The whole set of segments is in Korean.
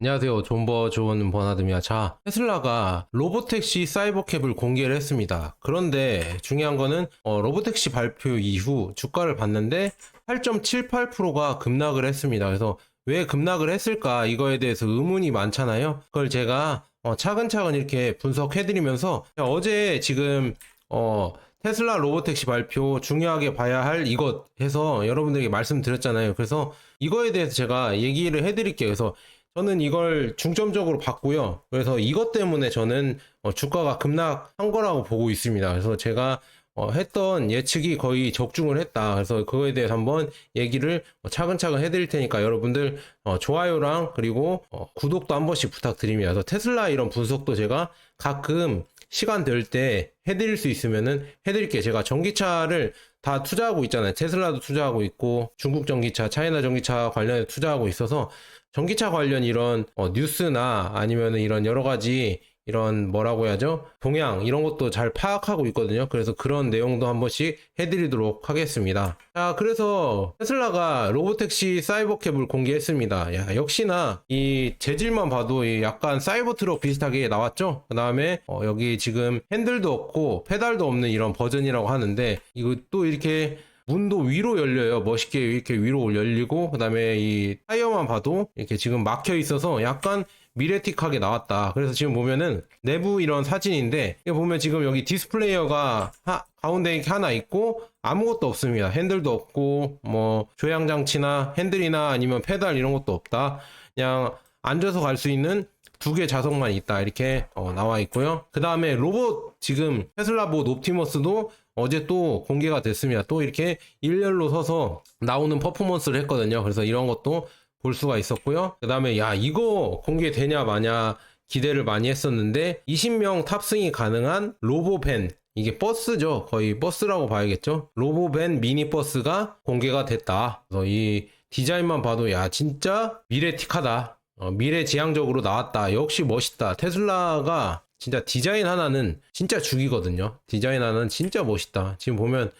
안녕하세요. 존버 좋은 버나드입니다. 자, 테슬라가 로보택시 사이버캡을 공개를 했습니다. 그런데 중요한 거는 어, 로보택시 발표 이후 주가를 봤는데 8.78%가 급락을 했습니다. 그래서 왜 급락을 했을까 이거에 대해서 의문이 많잖아요. 그걸 제가 어, 차근차근 이렇게 분석해드리면서 어제 지금 어, 테슬라 로보택시 발표 중요하게 봐야 할 이것 해서 여러분들에게 말씀드렸잖아요. 그래서 이거에 대해서 제가 얘기를 해드릴게요. 그래서 저는 이걸 중점적으로 봤고요. 그래서 이것 때문에 저는 어, 주가가 급락한 거라고 보고 있습니다. 그래서 제가 어, 했던 예측이 거의 적중을 했다. 그래서 그거에 대해서 한번 얘기를 어, 차근차근 해드릴 테니까 여러분들 어, 좋아요랑 그리고 어, 구독도 한 번씩 부탁드립니다. 그래서 테슬라 이런 분석도 제가 가끔 시간 될 때 해드릴 수 있으면은 해드릴게요. 제가 전기차를 다 투자하고 있잖아요. 테슬라도 투자하고 있고 중국 전기차, 차이나 전기차 관련해 투자하고 있어서 전기차 관련 이런 어, 뉴스나 아니면 이런 여러 가지 이런 뭐라고 해야죠? 동향 이런 것도 잘 파악하고 있거든요. 그래서 그런 내용도 한 번씩 해드리도록 하겠습니다. 자, 그래서 테슬라가 로보택시 사이버캡을 공개했습니다. 야, 역시나 이 재질만 봐도 이 약간 사이버 트럭 비슷하게 나왔죠? 그 다음에 어, 여기 지금 핸들도 없고 페달도 없는 이런 버전이라고 하는데 이거 또 이렇게 문도 위로 열려요. 멋있게 이렇게 위로 열리고 그다음에 이 타이어만 봐도 이렇게 지금 막혀 있어서 약간 미래틱하게 나왔다. 그래서 지금 보면은 내부 이런 사진인데 보면 지금 여기 디스플레이어가 하- 가운데 이렇게 하나 있고 아무것도 없습니다. 핸들도 없고 뭐 조향 장치나 핸들이나 아니면 페달 이런 것도 없다. 그냥 앉아서 갈 수 있는 두 개 좌석만 있다 이렇게 어, 나와 있고요. 그 다음에 로봇 지금 테슬라 봇 옵티머스도 어제 또 공개가 됐습니다. 또 이렇게 일렬로 서서 나오는 퍼포먼스를 했거든요. 그래서 이런 것도 볼 수가 있었고요. 그 다음에 야 이거 공개되냐 마냐 기대를 많이 했었는데 20명 탑승이 가능한 로보밴 이게 버스죠. 거의 버스라고 봐야겠죠. 로보밴 미니버스가 공개가 됐다. 그래서 이 디자인만 봐도 야 진짜 미래틱하다. 어, 미래지향적으로 나왔다. 역시 멋있다. 테슬라가 진짜 디자인 하나는 진짜 죽이거든요. 디자인 하나는 진짜 멋있다. 지금 보면 야,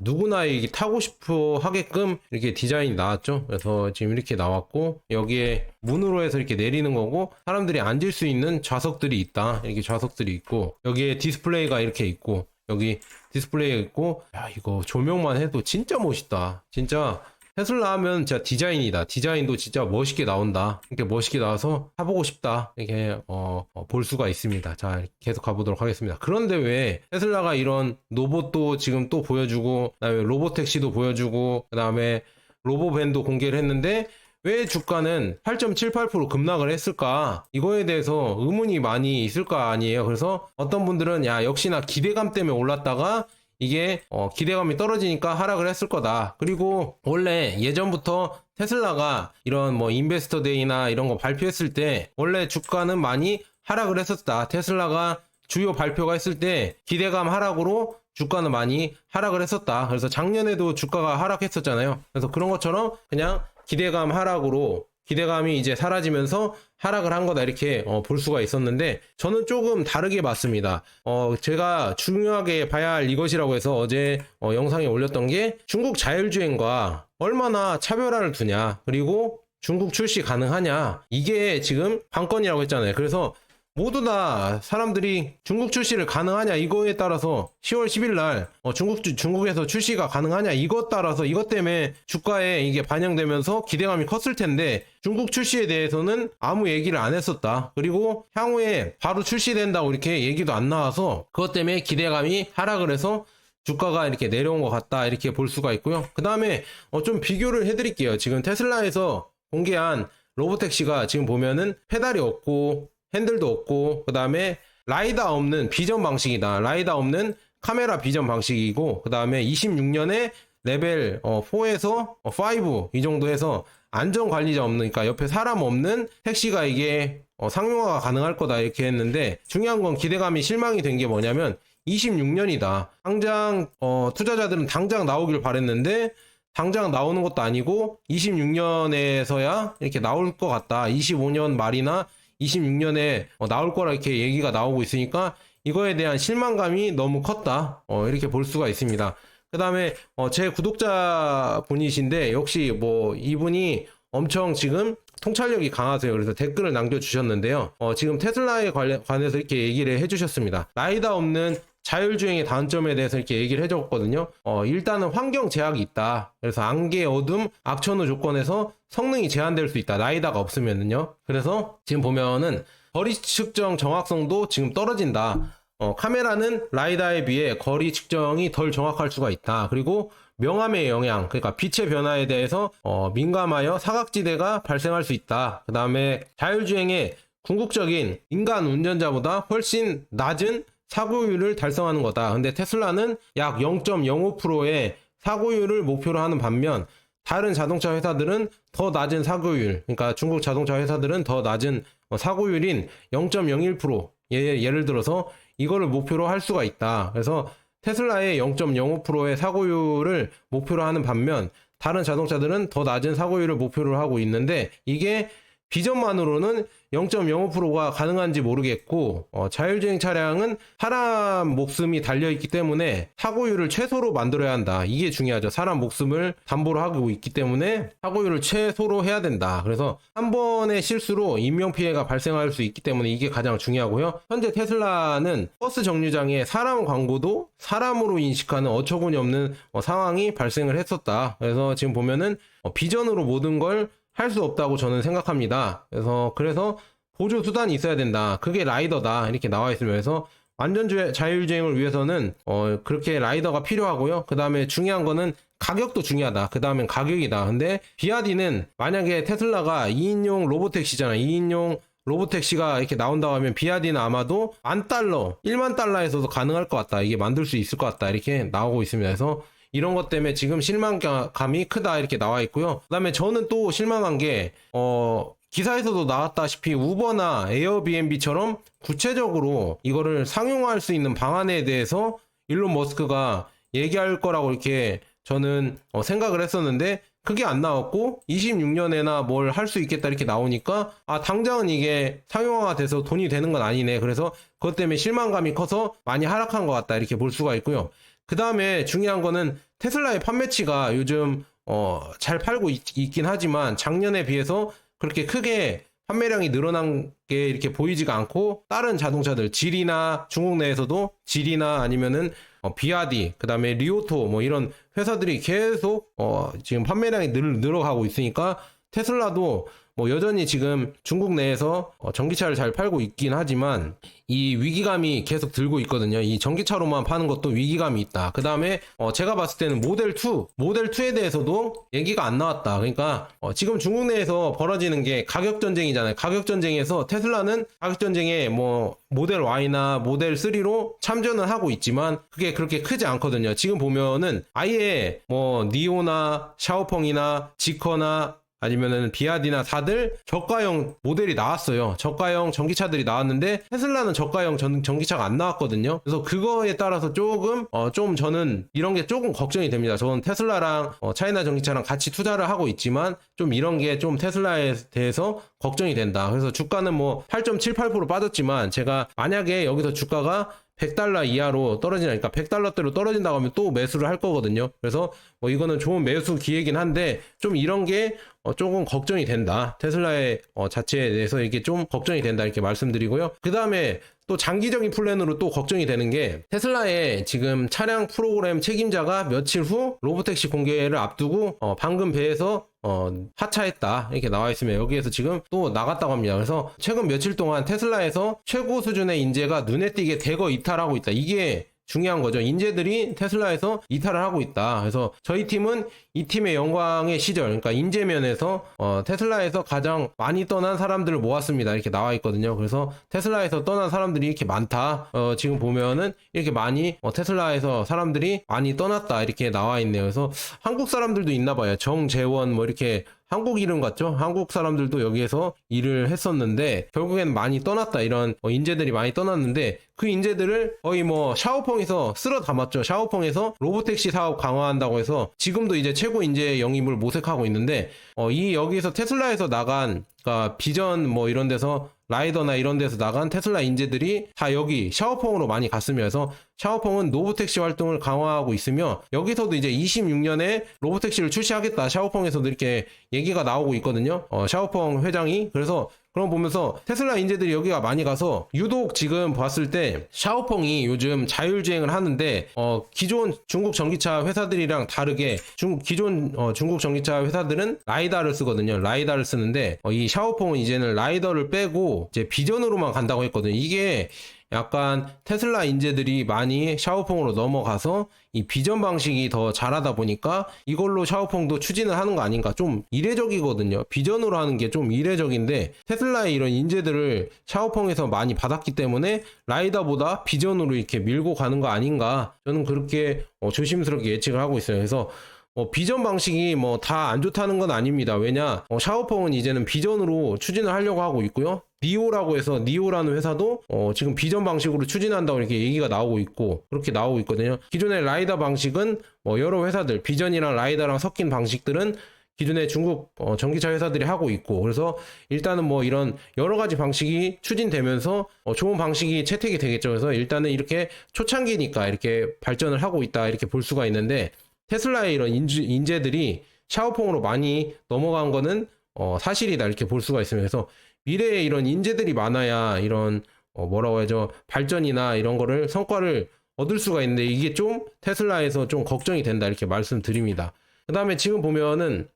누구나 이게 타고 싶어 하게끔 이렇게 디자인이 나왔죠. 그래서 지금 이렇게 나왔고 여기에 문으로 해서 이렇게 내리는 거고 사람들이 앉을 수 있는 좌석들이 있다. 이렇게 좌석들이 있고 여기에 디스플레이가 이렇게 있고 여기 디스플레이가 있고 야 이거 조명만 해도 진짜 멋있다. 진짜 테슬라 하면 진짜 디자인이다. 디자인도 진짜 멋있게 나온다. 이렇게 멋있게 나와서 타보고 싶다. 이렇게 어, 어, 볼 수가 있습니다. 자, 계속 가보도록 하겠습니다. 그런데 왜 테슬라가 이런 로봇도 지금 또 보여주고, 그다음에 로보택시도 보여주고, 그다음에 로보밴도 공개를 했는데 왜 주가는 8.78% 급락을 했을까? 이거에 대해서 의문이 많이 있을 거 아니에요. 그래서 어떤 분들은 야 역시나 기대감 때문에 올랐다가 이게 어, 기대감이 떨어지니까 하락을 했을 거다. 그리고 원래 예전부터 테슬라가 이런 뭐 인베스터 데이나 이런 거 발표했을 때 원래 주가는 많이 하락을 했었다. 테슬라가 주요 발표가 했을 때 기대감 하락으로 주가는 많이 하락을 했었다. 그래서 작년에도 주가가 하락했었잖아요. 그래서 그런 것처럼 그냥 기대감 하락으로 기대감이 이제 사라지면서 하락을 한 거다 이렇게 어, 볼 수가 있었는데 저는 조금 다르게 봤습니다. 어, 제가 중요하게 봐야 할 이것이라고 해서 어제 어, 영상에 올렸던 게 중국 자율주행과 얼마나 차별화를 두냐 그리고 중국 출시 가능하냐 이게 지금 관건이라고 했잖아요. 그래서 모두 다 사람들이 중국 출시를 가능하냐 이거에 따라서 10월 10일 날 어, 중국 주- 중국에서 출시가 가능하냐 이것 따라서 이것 때문에 주가에 이게 반영되면서 기대감이 컸을 텐데 중국 출시에 대해서는 아무 얘기를 안 했었다. 그리고 향후에 바로 출시된다고 이렇게 얘기도 안 나와서 그것 때문에 기대감이 하락을 해서 주가가 이렇게 내려온 것 같다 이렇게 볼 수가 있고요. 그 다음에 좀 비교를 해드릴게요. 지금 테슬라에서 공개한 로보택시가 지금 보면은 페달이 없고 핸들도 없고 그 다음에 라이다 없는 비전 방식이다. 라이다 없는 카메라 비전 방식이고 그 다음에 26년에 레벨 4에서 5 이 정도 해서 안전 관리자 없는 그러니까 옆에 사람 없는 택시가 이게 어, 상용화가 가능할 거다 이렇게 했는데 중요한 건 기대감이 실망이 된 게 뭐냐면 26년이다. 당장 어, 투자자들은 당장 나오길 바랬는데 당장 나오는 것도 아니고 26년에서야 이렇게 나올 것 같다. 25년 말이나 26년에 어, 나올 거라 이렇게 얘기가 나오고 있으니까 이거에 대한 실망감이 너무 컸다. 어, 이렇게 볼 수가 있습니다. 그 다음에 제 구독자 분이신데 역시 뭐 이분이 엄청 지금 통찰력이 강하세요. 그래서 댓글을 남겨주셨는데요. 어, 지금 테슬라에 관련, 관해서 이렇게 얘기를 해주셨습니다. 라이다 없는 자율주행의 단점에 대해서 이렇게 얘기를 해줬거든요. 어, 일단은 환경 제약이 있다. 그래서 안개, 어둠, 악천후 조건에서 성능이 제한될 수 있다. 라이다가 없으면은요. 그래서 지금 보면은 거리 측정 정확성도 지금 떨어진다. 어, 카메라는 라이다에 비해 거리 측정이 덜 정확할 수가 있다. 그리고 명암의 영향, 그러니까 빛의 변화에 대해서 어, 민감하여 사각지대가 발생할 수 있다. 그 다음에 자율주행의 궁극적인 인간 운전자보다 훨씬 낮은 사고율을 달성하는 거다. 근데 테슬라는 약 0.05%의 사고율을 목표로 하는 반면 다른 자동차 회사들은 더 낮은 사고율, 그러니까 중국 자동차 회사들은 더 낮은 어, 사고율인 0.01% 예, 예를 들어서 이거를 목표로 할 수가 있다. 그래서 테슬라의 0.05%의 사고율을 목표로 하는 반면 다른 자동차들은 더 낮은 사고율을 목표로 하고 있는데 이게 비전만으로는 0.05%가 가능한지 모르겠고 어, 자율주행 차량은 사람 목숨이 달려있기 때문에 사고율을 최소로 만들어야 한다. 이게 중요하죠. 사람 목숨을 담보로 하고 있기 때문에 사고율을 최소로 해야 된다. 그래서 한 번의 실수로 인명피해가 발생할 수 있기 때문에 이게 가장 중요하고요. 현재 테슬라는 버스 정류장에 사람 광고도 사람으로 인식하는 어처구니 없는 어, 상황이 발생을 했었다. 그래서 지금 보면은 어, 비전으로 모든 걸 할 수 없다고 저는 생각합니다. 그래서 그래서 보조 수단이 있어야 된다. 그게 라이더다. 이렇게 나와 있으면서 완전 주- 자율주행을 위해서는 어 그렇게 라이더가 필요하고요. 그 다음에 중요한 거는 가격도 중요하다. 그 다음엔 가격이다. 근데 비아디는 만약에 테슬라가 2인용 로보택시잖아. 2인용 로보택시가 이렇게 나온다고 하면 비아디는 아마도 만 달러, 1만 달러에서도 가능할 것 같다. 이게 만들 수 있을 것 같다. 이렇게 나오고 있습니다. 그래서 이런 것 때문에 지금 실망감이 크다 이렇게 나와 있고요. 그다음에 저는 또 실망한 게 어. 기사에서도 나왔다시피 우버나 에어비앤비처럼 구체적으로 이거를 상용화할 수 있는 방안에 대해서 일론 머스크가 얘기할 거라고 이렇게 저는 어, 생각을 했었는데 그게 안 나왔고 26년에나 뭘 할 수 있겠다 이렇게 나오니까 아 당장은 이게 상용화가 돼서 돈이 되는 건 아니네 그래서 그것 때문에 실망감이 커서 많이 하락한 것 같다 이렇게 볼 수가 있고요 그 다음에 중요한 거는 테슬라의 판매치가 요즘 어, 잘 팔고 있, 긴 하지만 작년에 비해서 그렇게 크게 판매량이 늘어난 게 이렇게 보이지가 않고 다른 자동차들 질이나 중국 내에서도 질이나 아니면은 어, 비아디 그다음에 리오토 뭐 이런 회사들이 계속 어, 지금 판매량이 늘, 늘어가고 있으니까 테슬라도 뭐 여전히 지금 중국 내에서 어, 전기차를 잘 팔고 있긴 하지만 이 위기감이 계속 들고 있거든요. 이 전기차로만 파는 것도 위기감이 있다. 그 다음에 제가 봤을 때는 모델 2, 모델 2에 대해서도 얘기가 안 나왔다. 그러니까 어, 지금 중국 내에서 벌어지는 게 가격 전쟁이잖아요. 가격 전쟁에서 테슬라는 가격 전쟁에 뭐 모델 Y나 모델 3로 참전을 하고 있지만 그게 그렇게 크지 않거든요. 지금 보면은 아예 뭐 니오나 샤오펑이나 지커나 아니면은 비아디나 다들 저가형 모델이 나왔어요. 저가형 전기차들이 나왔는데 테슬라는 저가형 전, 전기차가 안 나왔거든요. 그래서 그거에 따라서 조금 어, 좀 저는 이런 게 조금 걱정이 됩니다. 저는 테슬라랑 어, 차이나 전기차랑 같이 투자를 하고 있지만 좀 이런 게 좀 테슬라에 대해서 걱정이 된다. 그래서 주가는 뭐 8.78% 빠졌지만 제가 만약에 여기서 주가가 100달러 이하로 떨어지니까 100달러대로 떨어진다고 하면 또 매수를 할 거거든요. 그래서 뭐 이거는 좋은 매수 기회긴 한데 좀 이런 게 어, 조금 걱정이 된다. 테슬라의 어, 자체에 대해서 이게 좀 걱정이 된다 이렇게 말씀드리고요. 그 다음에 또 장기적인 플랜으로 또 걱정이 되는 게 테슬라의 지금 차량 프로그램 책임자가 며칠 후 로보택시 공개를 앞두고 어, 방금 배에서 어, 하차했다 이렇게 나와 있으면 여기에서 지금 또 나갔다고 합니다. 그래서 최근 며칠 동안 테슬라에서 최고 수준의 인재가 눈에 띄게 대거 이탈하고 있다. 이게 중요한 거죠. 인재들이 테슬라에서 이탈을 하고 있다. 그래서 저희 팀은 이 팀의 영광의 시절, 그러니까 인재면에서 어, 테슬라에서 가장 많이 떠난 사람들을 모았습니다. 이렇게 나와 있거든요. 그래서 테슬라에서 떠난 사람들이 이렇게 많다. 어, 지금 보면은 이렇게 많이 어, 테슬라에서 사람들이 많이 떠났다. 이렇게 나와 있네요. 그래서 한국 사람들도 있나 봐요. 정재원 뭐 이렇게 한국 이름 같죠? 한국 사람들도 여기에서 일을 했었는데 결국엔 많이 떠났다 이런 어, 인재들이 많이 떠났는데 그 인재들을 거의 뭐 샤오펑에서 쓸어 담았죠. 샤오펑에서 로보택시 사업 강화한다고 해서 지금도 이제 최고 인재 영입을 모색하고 있는데 어, 이 여기서 테슬라에서 나간 그러니까 비전 뭐 이런 데서 라이더나 이런 데서 나간 테슬라 인재들이 다 여기 샤오펑으로 많이 갔으면서 샤오펑은 노브택시 활동을 강화하고 있으며 여기서도 이제 26년에 로보택시를 출시하겠다 샤오펑에서도 이렇게 얘기가 나오고 있거든요. 어, 샤오펑 회장이 그래서 그런 거 보면서 테슬라 인재들이 여기가 많이 가서 유독 지금 봤을 때 샤오펑이 요즘 자율주행을 하는데 어 기존 중국 전기차 회사들이랑 다르게 중 기존 어, 중국 전기차 회사들은 라이다를 쓰거든요. 라이다를 쓰는데 어, 이 샤오펑은 이제는 라이더를 빼고 이제 비전으로만 간다고 했거든요. 이게 약간 테슬라 인재들이 많이 샤오펑으로 넘어가서 이 비전 방식이 더 잘하다 보니까 이걸로 샤오펑도 추진을 하는 거 아닌가 좀 이례적이거든요. 비전으로 하는 게 좀 이례적인데 테슬라의 이런 인재들을 샤오펑에서 많이 받았기 때문에 라이다보다 비전으로 이렇게 밀고 가는 거 아닌가 저는 그렇게 어, 조심스럽게 예측을 하고 있어요. 그래서 어, 비전 방식이 뭐 다 안 좋다는 건 아닙니다. 왜냐 어, 샤오펑은 이제는 비전으로 추진을 하려고 하고 있고요. 니오라고 해서 니오라는 회사도 어, 지금 비전 방식으로 추진한다고 이렇게 얘기가 나오고 있고 그렇게 나오고 있거든요. 기존의 라이다 방식은 뭐 여러 회사들 비전이랑 라이다랑 섞인 방식들은 기존의 중국 어, 전기차 회사들이 하고 있고 그래서 일단은 뭐 이런 여러 가지 방식이 추진되면서 어, 좋은 방식이 채택이 되겠죠. 그래서 일단은 이렇게 초창기니까 이렇게 발전을 하고 있다 이렇게 볼 수가 있는데 테슬라의 이런 인주, 인재 들이 샤오펑으로 많이 넘어간 거는 어, 사실이다 이렇게 볼 수가 있습니다. 그래서 미래에 이런 인재들이 많아야 이런 어, 뭐라고 하죠 발전이나 이런 거를 성과를 얻을 수가 있는데 이게 좀 테슬라에서 좀 걱정이 된다 이렇게 말씀드립니다. 그 다음에 지금 보면은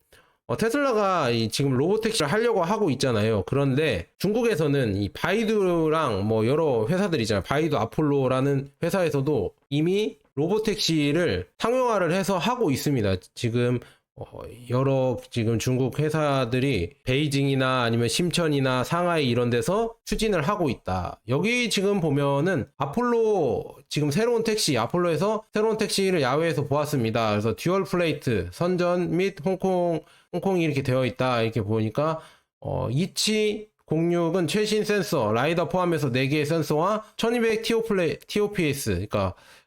어, 테슬라가 이 지금 로보택시를 하려고 하고 있잖아요. 그런데 중국에서는 이 바이두랑 뭐 여러 회사들 있잖아요. 바이두 아폴로라는 회사에서도 이미 로보택시를 상용화를 해서 하고 있습니다. 지금 어, 여러 지금 중국 회사들이 베이징이나 아니면 심천이나 상하이 이런 데서 추진을 하고 있다. 여기 지금 보면은 아폴로 지금 새로운 택시 아폴로에서 새로운 택시를 야외에서 보았습니다. 그래서 듀얼 플레이트 선전 및 홍콩 홍콩이 이렇게 되어 있다. 이렇게 보니까 어, 이치 06은 최신 센서 라이더 포함해서 4개의 센서와 1200 TO플레, TOPS 그러니까 예,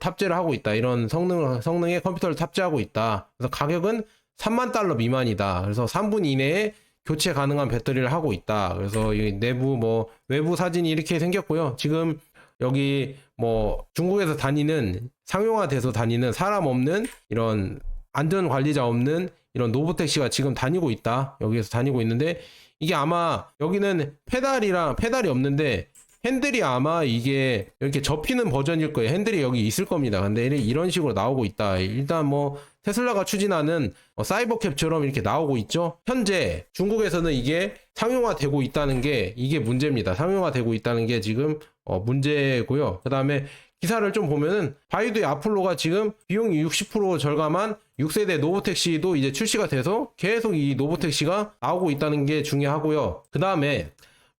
탑재를 하고 있다. 이런 성능, 성능의 컴퓨터를 탑재하고 있다. 그래서 가격은 3만 달러 미만이다. 그래서 3분 이내에 교체 가능한 배터리를 하고 있다. 그래서 이 내부 뭐 외부 사진이 이렇게 생겼고요. 지금 여기 뭐 중국에서 다니는 상용화돼서 다니는 사람 없는 이런 안전 관리자 없는 이런 노브택시가 지금 다니고 있다. 여기에서 다니고 있는데 이게 아마 여기는 페달이랑 페달이 없는데 핸들이 아마 이게 이렇게 접히는 버전일 거예요. 핸들이 여기 있을 겁니다. 근데 이런 식으로 나오고 있다. 일단 뭐 테슬라가 추진하는 어, 사이버캡처럼 이렇게 나오고 있죠. 현재 중국에서는 이게 상용화되고 있다는 게 이게 문제입니다. 상용화되고 있다는 게 지금 어, 문제고요. 그 다음에 기사를 좀 보면은 바이두의 아폴로가 지금 비용이 60% 절감한 6세대 노보택시도 이제 출시가 돼서 계속 이 노보택시가 나오고 있다는 게 중요하고요. 그 다음에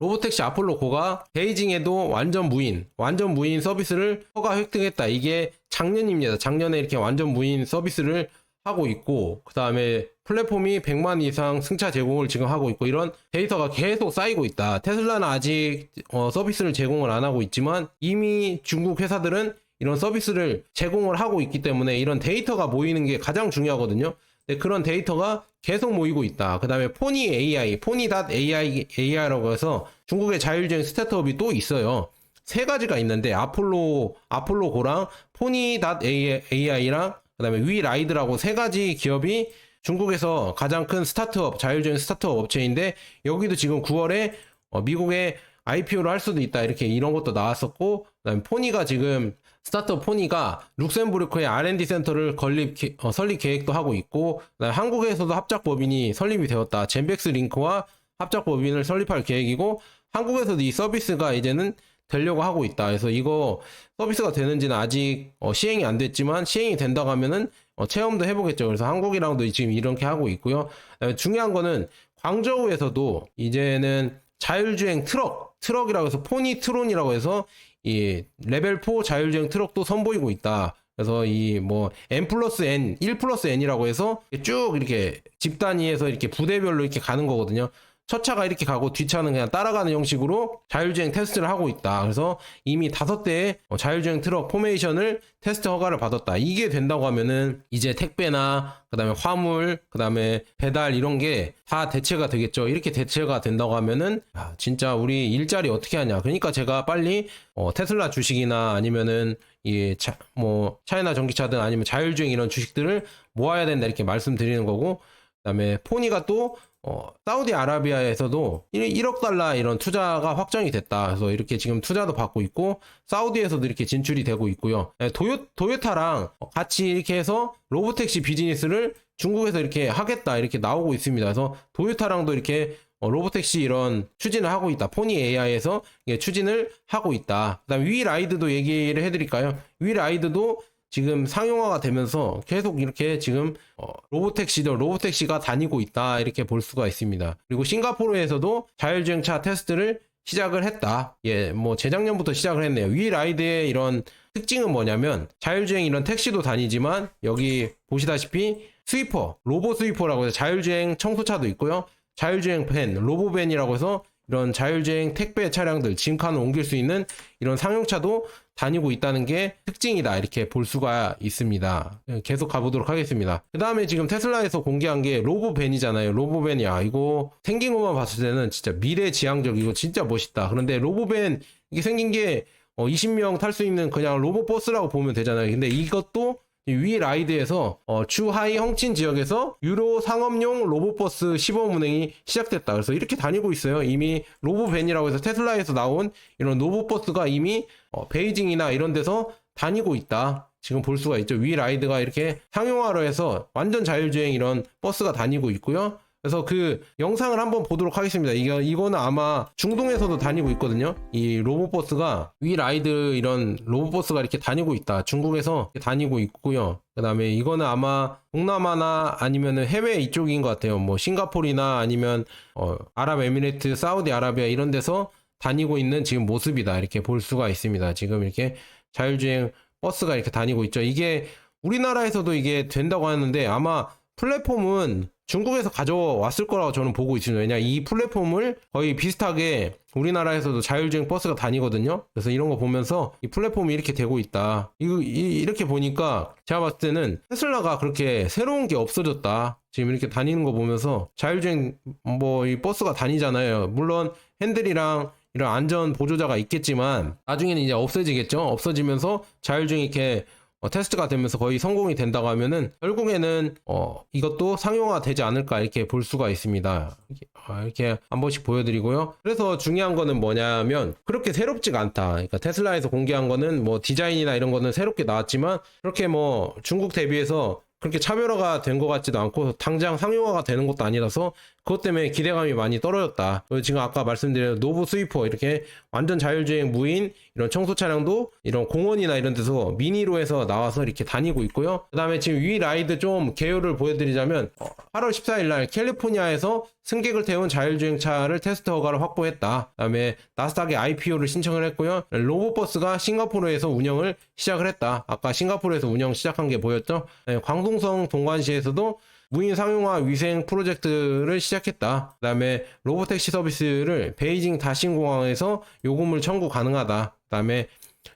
로보택시 아폴로 고가 베이징에도 완전 무인, 완전 무인 서비스를 허가 획득했다. 이게 작년입니다. 작년에 이렇게 완전 무인 서비스를 하고 있고, 그 다음에 플랫폼이 100만 이상 승차 제공을 지금 하고 있고, 이런 데이터가 계속 쌓이고 있다. 테슬라는 아직 어, 서비스를 제공을 안 하고 있지만, 이미 중국 회사들은 이런 서비스를 제공을 하고 있기 때문에 이런 데이터가 모이는 게 가장 중요하거든요. 네, 그런 데이터가 계속 모이고 있다. 그 다음에 포니 AI, 포니.ai, AI라고 해서 중국의 자율주행 스타트업이 또 있어요. 세 가지가 있는데 아폴로, 아폴로고랑 포니.ai랑 그 다음에 위라이드라고 세 가지 기업이 중국에서 가장 큰 스타트업, 자율주행 스타트업 업체인데 여기도 지금 9월에 어, 미국에 IPO를 할 수도 있다. 이렇게 이런 것도 나왔었고, 그 다음에 포니가 지금 스타트업 포니가 룩셈부르크의 R&D 센터를 건립 어, 설립 계획도 하고 있고 한국에서도 합작 법인이 설립이 되었다. 젠백스 링크와 합작 법인을 설립할 계획이고 한국에서도 이 서비스가 이제는 되려고 하고 있다. 그래서 이거 서비스가 되는지는 아직 어, 시행이 안 됐지만 시행이 된다고 하면은 어, 체험도 해보겠죠. 그래서 한국이랑도 지금 이렇게 하고 있고요. 중요한 거는 광저우에서도 이제는 자율주행 트럭, 트럭이라고 해서 포니 트론이라고 해서 이 레벨 4 자율주행 트럭도 선보이고 있다. 그래서 이 뭐 n 플러스 n, 1 플러스 n이라고 해서 쭉 이렇게 집 단위에서 이렇게 부대별로 이렇게 가는 거거든요. 첫 차가 이렇게 가고 뒷차는 그냥 따라가는 형식으로 자율주행 테스트를 하고 있다. 그래서 이미 다섯 대의 어, 자율주행 트럭 포메이션을 테스트 허가를 받았다. 이게 된다고 하면은 이제 택배나 그다음에 화물, 그다음에 배달 이런 게 다 대체가 되겠죠. 이렇게 대체가 된다고 하면은 아, 진짜 우리 일자리 어떻게 하냐. 그러니까 제가 빨리 어, 테슬라 주식이나 아니면은 이뭐 차이나 전기차든 아니면 자율주행 이런 주식들을 모아야 된다 이렇게 말씀드리는 거고 그다음에 포니가 또 어, 사우디아라비아에서도 1, 억 달러 이런 투자가 확정이 됐다. 그래서 이렇게 지금 투자도 받고 있고 사우디에서도 이렇게 진출이 되고 있고요. 네, 도요, 도요타랑 같이 이렇게 해서 로보택시 비즈니스를 중국에서 이렇게 하겠다 이렇게 나오고 있습니다. 그래서 도요타랑도 이렇게 어, 로보택시 이런 추진을 하고 있다. 포니 AI에서 추진을 하고 있다. 그다음 위 라이드도 얘기를 해드릴까요? 위 라이드도 지금 상용화가 되면서 계속 이렇게 지금 어, 로보택시도 로보택시가 다니고 있다 이렇게 볼 수가 있습니다. 그리고 싱가포르에서도 자율주행차 테스트를 시작을 했다. 예, 뭐 재작년부터 시작을 했네요. 위 라이드의 이런 특징은 뭐냐면 자율주행 이런 택시도 다니지만 여기 보시다시피 스위퍼, 로보 스위퍼라고 해서 자율주행 청소차도 있고요. 자율주행 밴, 로보밴이라고 해서 이런 자율주행 택배 차량들, 짐칸을 옮길 수 있는 이런 상용차도 다니고 있다는 게 특징이다. 이렇게 볼 수가 있습니다. 예, 계속 가보도록 하겠습니다. 그 다음에 지금 테슬라에서 공개한 게 로보밴이잖아요. 로보밴이야. 이거 생긴 것만 봤을 때는 진짜 미래지향적, 이거 진짜 멋있다. 그런데 로보밴, 이게 생긴 게 20명 탈 수 있는 그냥 로보버스라고 보면 되잖아요. 근데 이것도 위 라이드에서 어, 주하이 헝친 지역에서 유로 상업용 로봇버스 시범 운행이 시작됐다. 그래서 이렇게 다니고 있어요. 이미 로보밴이라고 해서 테슬라에서 나온 이런 로봇버스가 이미 어, 베이징이나 이런 데서 다니고 있다. 지금 볼 수가 있죠. 위 라이드가 이렇게 상용화로 해서 완전 자율주행 이런 버스가 다니고 있고요. 그래서 그 영상을 한번 보도록 하겠습니다. 이거, 이거는 아마 중동에서도 다니고 있거든요. 이 로봇버스가 위 라이드 이런 로봇버스가 이렇게 다니고 있다. 중국에서 다니고 있고요. 그 다음에 이거는 아마 동남아나 아니면 해외 이쪽인 것 같아요. 뭐 싱가포르나 아니면 어, 아랍에미레이트, 사우디아라비아 이런 데서 다니고 있는 지금 모습이다. 이렇게 볼 수가 있습니다. 지금 이렇게 자율주행 버스가 이렇게 다니고 있죠. 이게 우리나라에서도 이게 된다고 하는데 아마 플랫폼은 중국에서 가져왔을 거라고 저는 보고 있습니다. 왜냐 이 플랫폼을 거의 비슷하게 우리나라에서도 자율주행 버스가 다니거든요. 그래서 이런 거 보면서 이 플랫폼이 이렇게 되고 있다. 이거 이, 이렇게 보니까 제가 봤을 때는 테슬라가 그렇게 새로운 게 없어졌다. 지금 이렇게 다니는 거 보면서 자율주행 뭐 이 버스가 다니잖아요. 물론 핸들이랑 이런 안전 보조자가 있겠지만 나중에는 이제 없어지겠죠. 없어지면서 자율주행 이렇게 어, 테스트가 되면서 거의 성공이 된다고 하면은 결국에는 어, 이것도 상용화 되지 않을까 이렇게 볼 수가 있습니다. 이렇게, 아, 이렇게 한 번씩 보여드리고요. 그래서 중요한 거는 뭐냐면 그렇게 새롭지가 않다. 그러니까 테슬라에서 공개한 거는 뭐 디자인이나 이런 거는 새롭게 나왔지만 그렇게 뭐 중국 대비해서 그렇게 차별화가 된 것 같지도 않고 당장 상용화가 되는 것도 아니라서 그것 때문에 기대감이 많이 떨어졌다. 지금 아까 말씀드린 노브 스위퍼 이렇게 완전 자율주행 무인 이런 청소 차량도 이런 공원이나 이런 데서 미니로 해서 나와서 이렇게 다니고 있고요. 그 다음에 지금 위 라이드 좀 개요를 보여드리자면 8월 14일 날 캘리포니아에서 승객을 태운 자율주행 차를 테스트 허가를 확보했다. 그 다음에 나스닥에 IPO를 신청을 했고요. 로봇버스가 싱가포르에서 운영을 시작을 했다. 아까 싱가포르에서 운영 시작한 게 보였죠? 네, 광동성 동관시에서도 무인 상용화 위생 프로젝트를 시작했다. 그 다음에 로보택시 서비스를 베이징 다신공항에서 요금을 청구 가능하다. 그 다음에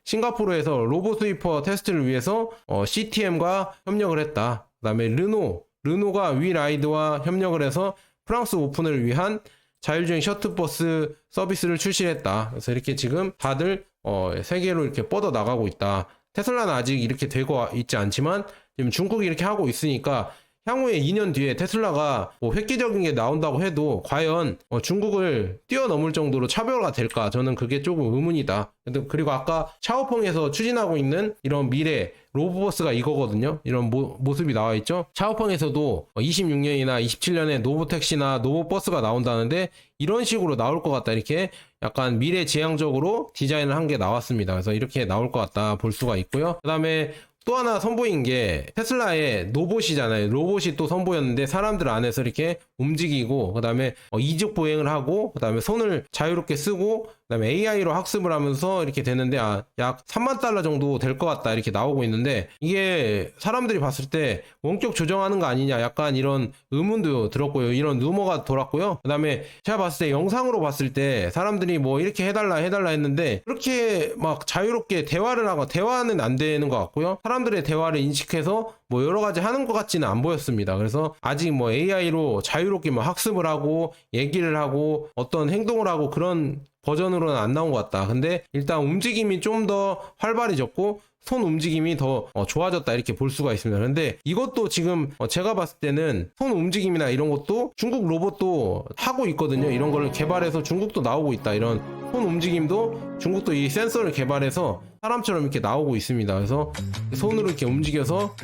싱가포르에서 로보 스위퍼 테스트를 위해서 어, CTM과 협력을 했다. 그 다음에 르노, 르노가 위라이드와 협력을 해서 프랑스 오픈을 위한 자율주행 셔틀버스 서비스를 출시했다. 그래서 이렇게 지금 다들 어, 세계로 이렇게 뻗어 나가고 있다. 테슬라는 아직 이렇게 되고 있지 않지만 지금 중국이 이렇게 하고 있으니까 향후에 2년 뒤에 테슬라가 뭐 획기적인 게 나온다고 해도 과연 어, 중국을 뛰어넘을 정도로 차별화가 될까? 저는 그게 조금 의문이다. 그리고 아까 차오펑에서 추진하고 있는 이런 미래 로보버스가 이거거든요. 이런 모, 습이 나와 있죠. 차오펑에서도 26년이나 27년에 노보택시나 노보버스가 나온다는데 이런 식으로 나올 것 같다. 이렇게 약간 미래 지향적으로 디자인을 한 게 나왔습니다. 그래서 이렇게 나올 것 같다 볼 수가 있고요. 그 다음에 또 하나 선보인 게 테슬라의 로봇이잖아요. 로봇이 또 선보였는데 사람들 안에서 이렇게 움직이고 그다음에 어, 이족 보행을 하고 그다음에 손을 자유롭게 쓰고 그다음에 AI로 학습을 하면서 이렇게 되는데 아, 약 3만 달러 정도 될 것 같다 이렇게 나오고 있는데 이게 사람들이 봤을 때 원격 조정하는 거 아니냐 약간 이런 의문도 들었고요. 이런 루머가 돌았고요. 그다음에 제가 봤을 때 영상으로 봤을 때 사람들이 뭐 이렇게 해달라 해달라 했는데 그렇게 막 자유롭게 대화를 하고 대화는 안 되는 것 같고요. 사람들의 대화를 인식해서 뭐 여러 가지 하는 것 같지는 안 보였습니다. 그래서 아직 뭐 AI로 자유롭게 뭐 학습을 하고 얘기를 하고 어떤 행동을 하고 그런 버전으로는 안 나온 것 같다. 근데 일단 움직임이 좀 더 활발해졌고 손 움직임이 더 어, 좋아졌다 이렇게 볼 수가 있습니다. 그런데 이것도 지금 어, 제가 봤을 때는 손 움직임이나 이런 것도 중국 로봇도 하고 있거든요. 이런 거를 개발해서 중국도 나오고 있다. 이런 손 움직임도 중국도 이 센서를 개발해서 사람처럼 이렇게 나오고 있습니다. 그래서 손으로 이렇게 움직여서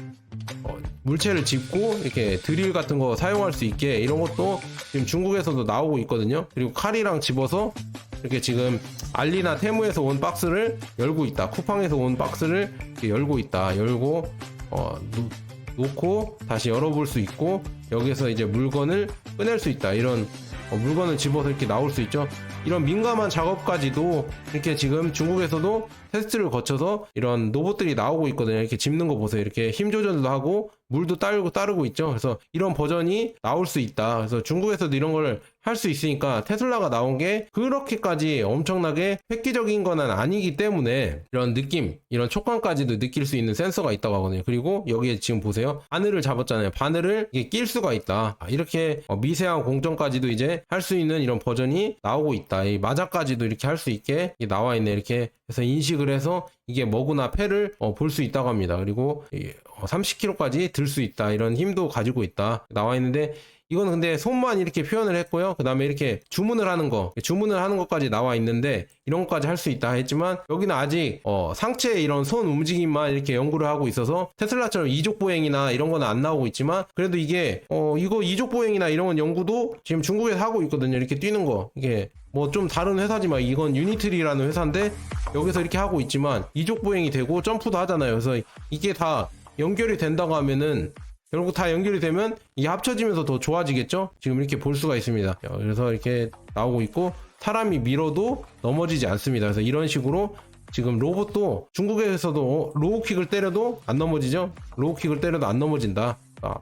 어, 물체를 짚고 이렇게 드릴 같은 거 사용할 수 있게 이런 것도 지금 중국에서도 나오고 있거든요. 그리고 칼이랑 집어서 이렇게 지금 알리나 테무에서 온 박스를 열고 있다. 쿠팡에서 온 박스를 이렇게 열고 있다. 열고 어, 놓, 놓고 다시 열어볼 수 있고 여기서 이제 물건을 꺼낼 수 있다. 이런 어, 물건을 집어서 이렇게 나올 수 있죠. 이런 민감한 작업까지도 이렇게 지금 중국에서도 테스트를 거쳐서 이런 로봇들이 나오고 있거든요. 이렇게 짚는 거 보세요. 이렇게 힘 조절도 하고 물도 따르고 따르고 있죠. 그래서 이런 버전이 나올 수 있다. 그래서 중국에서도 이런 걸 할 수 있으니까 테슬라가 나온 게 그렇게까지 엄청나게 획기적인 건 아니기 때문에 이런 느낌, 이런 촉감까지도 느낄 수 있는 센서가 있다고 하거든요. 그리고 여기에 지금 보세요. 바늘을 잡았잖아요. 바늘을 이게 낄 수가 있다. 아, 이렇게 어, 미세한 공정까지도 이제 할 수 있는 이런 버전이 나오고 있다. 이 마자까지도 이렇게 할 수 있게 나와 있네. 이렇게 해서 인식을 해서 이게 뭐구나 패를 어, 볼 수 있다고 합니다. 그리고 30kg까지 들 수 있다. 이런 힘도 가지고 있다. 나와 있는데 이거는 근데 손만 이렇게 표현을 했고요. 그 다음에 이렇게 주문을 하는 거, 주문을 하는 것까지 나와 있는데 이런 것까지 할 수 있다 했지만 여기는 아직 어, 상체 이런 손 움직임만 이렇게 연구를 하고 있어서 테슬라처럼 이족 보행이나 이런 거는 안 나오고 있지만 그래도 이게 어, 이거 이족 보행이나 이런 건 연구도 지금 중국에서 하고 있거든요. 이렇게 뛰는 거 이게 뭐 좀 다른 회사지만 이건 유니트리라는 회사인데 여기서 이렇게 하고 있지만 이족 보행이 되고 점프도 하잖아요. 그래서 이게 다 연결이 된다고 하면은 결국 다 연결이 되면 이게 합쳐지면서 더 좋아지겠죠? 지금 이렇게 볼 수가 있습니다. 그래서 이렇게 나오고 있고 사람이 밀어도 넘어지지 않습니다. 그래서 이런 식으로 지금 로봇도 중국에서도 로우킥을 때려도 안 넘어지죠? 로우킥을 때려도 안 넘어진다. 아,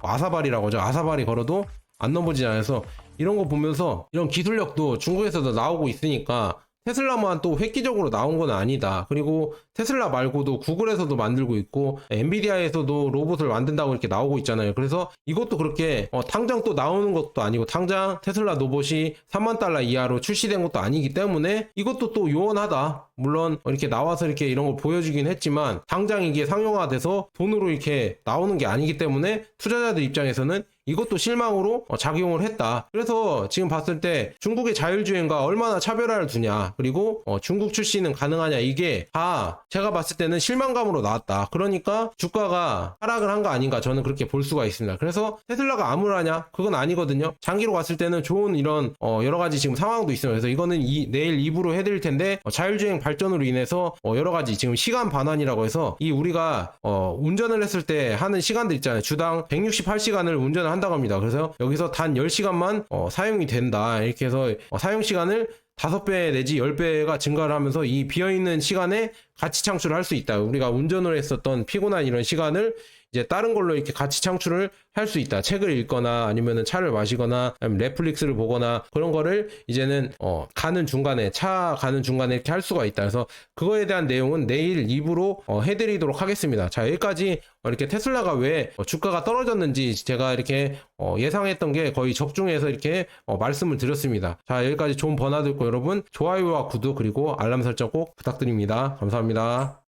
아사발이라고 하죠. 아사발이 걸어도 안 넘어지지 않아서 이런 거 보면서 이런 기술력도 중국에서도 나오고 있으니까 테슬라만 또 획기적으로 나온 건 아니다. 그리고 테슬라 말고도 구글에서도 만들고 있고 엔비디아에서도 로봇을 만든다고 이렇게 나오고 있잖아요. 그래서 이것도 그렇게 어, 당장 또 나오는 것도 아니고 당장 테슬라 로봇이 3만 달러 이하로 출시된 것도 아니기 때문에 이것도 또 요원하다. 물론 이렇게 나와서 이렇게 이런 걸 보여주긴 했지만 당장 이게 상용화돼서 돈으로 이렇게 나오는 게 아니기 때문에 투자자들 입장에서는 이것도 실망으로 어, 작용을 했다. 그래서 지금 봤을 때 중국의 자율주행과 얼마나 차별화를 두냐. 그리고 어, 중국 출시는 가능하냐. 이게 다 제가 봤을 때는 실망감으로 나왔다. 그러니까 주가가 하락을 한 거 아닌가 저는 그렇게 볼 수가 있습니다. 그래서 테슬라가 암울하냐? 그건 아니거든요. 장기로 봤을 때는 좋은 이런 어, 여러 가지 지금 상황도 있어요. 그래서 이거는 이, 내일 2부로 해드릴 텐데 어, 자율주행 발전으로 인해서 어, 여러 가지 지금 시간 반환이라고 해서 이 우리가 어, 운전을 했을 때 하는 시간들 있잖아요. 주당 168시간을 운전을 한 다고 합니다. 그래서 여기서 단 10시간만 어, 사용이 된다. 이렇게 해서 어, 사용 시간을 5배 내지 10배가 증가를 하면서 이 비어있는 시간에 가치 창출을 할 수 있다. 우리가 운전을 했었던 피곤한 이런 시간을 이제 다른 걸로 이렇게 가치 창출을 할 수 있다. 책을 읽거나 아니면은 차를 마시거나 넷플릭스를 보거나 그런 거를 이제는 어 가는 중간에 차 가는 중간에 이렇게 할 수가 있다. 그래서 그거에 대한 내용은 내일 2부로 어 해드리도록 하겠습니다. 자 여기까지 이렇게 테슬라가 왜 어, 주가가 떨어졌는지 제가 이렇게 어 예상했던 게 거의 적중해서 이렇게 어 말씀을 드렸습니다. 자 여기까지 좋은 번화 듣고 여러분 좋아요와 구독 그리고 알람 설정 꼭 부탁드립니다. 감사합니다.